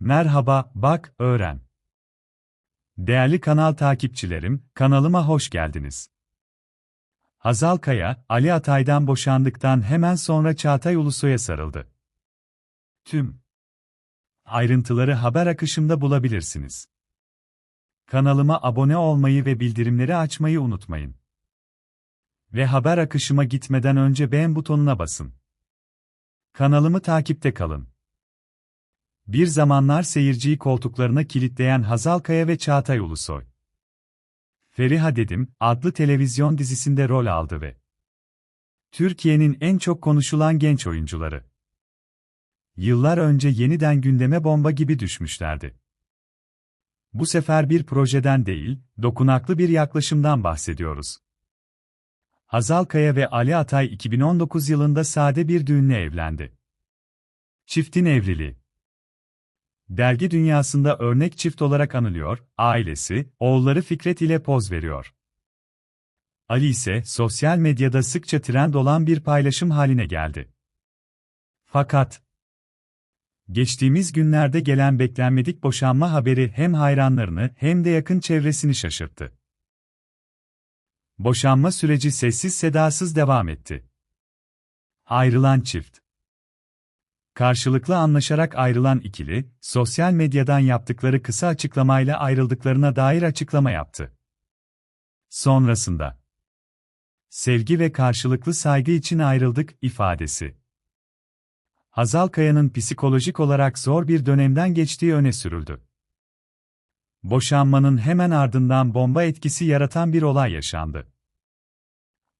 Merhaba, bak, öğren. Değerli kanal takipçilerim, kanalıma hoş geldiniz. Hazal Kaya, Ali Atay'dan boşandıktan hemen sonra Çağatay Ulusoy'a sarıldı. Tüm ayrıntıları haber akışımda bulabilirsiniz. Kanalıma abone olmayı ve bildirimleri açmayı unutmayın. Ve haber akışıma gitmeden önce beğen butonuna basın. Kanalımı takipte kalın. Bir zamanlar seyirciyi koltuklarına kilitleyen Hazal Kaya ve Çağatay Ulusoy. Feriha Dedim adlı televizyon dizisinde rol aldı ve Türkiye'nin en çok konuşulan genç oyuncuları. Yıllar önce yeniden gündeme bomba gibi düşmüşlerdi. Bu sefer bir projeden değil, dokunaklı bir yaklaşımdan bahsediyoruz. Hazal Kaya ve Ali Atay 2019 yılında sade bir düğünle evlendi. Çiftin evliliği Dergi dünyasında örnek çift olarak anılıyor, ailesi, oğulları Fikret ile poz veriyor. Ali ise sosyal medyada sıkça trend olan bir paylaşım haline geldi. Fakat geçtiğimiz günlerde gelen beklenmedik boşanma haberi hem hayranlarını hem de yakın çevresini şaşırttı. Boşanma süreci sessiz sedasız devam etti. Ayrılan çift Karşılıklı anlaşarak ayrılan ikili, sosyal medyadan yaptıkları kısa açıklamayla ayrıldıklarına dair açıklama yaptı. Sonrasında, sevgi ve karşılıklı saygı için ayrıldık ifadesi. Hazal Kaya'nın psikolojik olarak zor bir dönemden geçtiği öne sürüldü. Boşanmanın hemen ardından bomba etkisi yaratan bir olay yaşandı.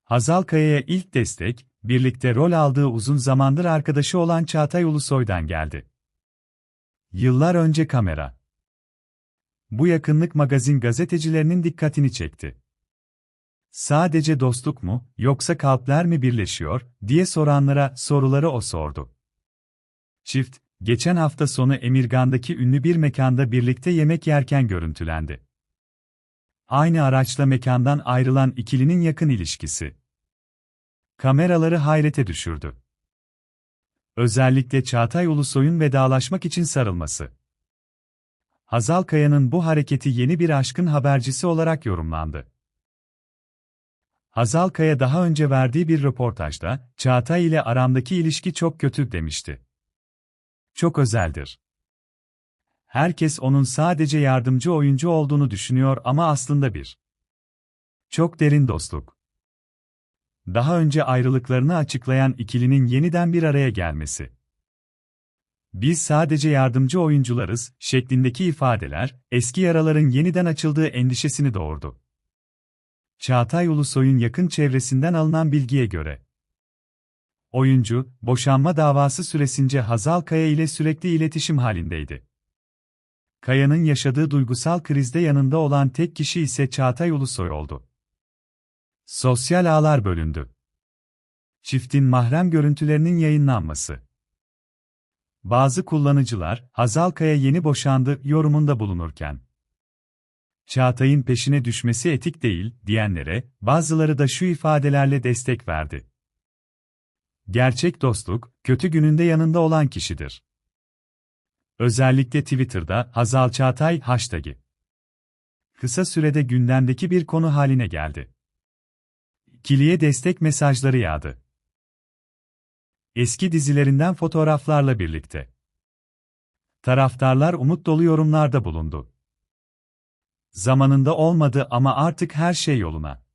Hazal Kaya'ya ilk destek, birlikte rol aldığı uzun zamandır arkadaşı olan Çağatay Ulusoy'dan geldi. Yıllar önce kamera. Bu yakınlık magazin gazetecilerinin dikkatini çekti. Sadece dostluk mu, yoksa kalpler mi birleşiyor, diye soranlara soruları o sordu. Çift, geçen hafta sonu Emirgan'daki ünlü bir mekanda birlikte yemek yerken görüntülendi. Aynı araçla mekandan ayrılan ikilinin yakın ilişkisi. Kameraları hayrete düşürdü. Özellikle Çağatay Ulusoy'un vedalaşmak için sarılması. Hazal Kaya'nın bu hareketi yeni bir aşkın habercisi olarak yorumlandı. Hazal Kaya daha önce verdiği bir röportajda, Çağatay ile aramdaki ilişki çok kötü demişti. Çok özeldir. Herkes onun sadece yardımcı oyuncu olduğunu düşünüyor ama aslında bir. Çok derin dostluk daha önce ayrılıklarını açıklayan ikilinin yeniden bir araya gelmesi. Biz sadece yardımcı oyuncularız şeklindeki ifadeler eski yaraların yeniden açıldığı endişesini doğurdu. Çağatay Ulusoy'un yakın çevresinden alınan bilgiye göre oyuncu boşanma davası süresince Hazal Kaya ile sürekli iletişim halindeydi. Kaya'nın yaşadığı duygusal krizde yanında olan tek kişi ise Çağatay Ulusoy oldu. Sosyal ağlar bölündü. Çiftin mahrem görüntülerinin yayınlanması. Bazı kullanıcılar, Hazal Kaya yeni boşandı yorumunda bulunurken, Çağatay'ın peşine düşmesi etik değil, diyenlere, bazıları da şu ifadelerle destek verdi. Gerçek dostluk, kötü gününde yanında olan kişidir. Özellikle Twitter'da Hazal Çağatay hashtag'i kısa sürede gündemdeki bir konu haline geldi. Kiliye destek mesajları yağdı. Eski dizilerinden fotoğraflarla birlikte. Taraftarlar umut dolu yorumlarda bulundu. Zamanında olmadı ama artık her şey yoluna.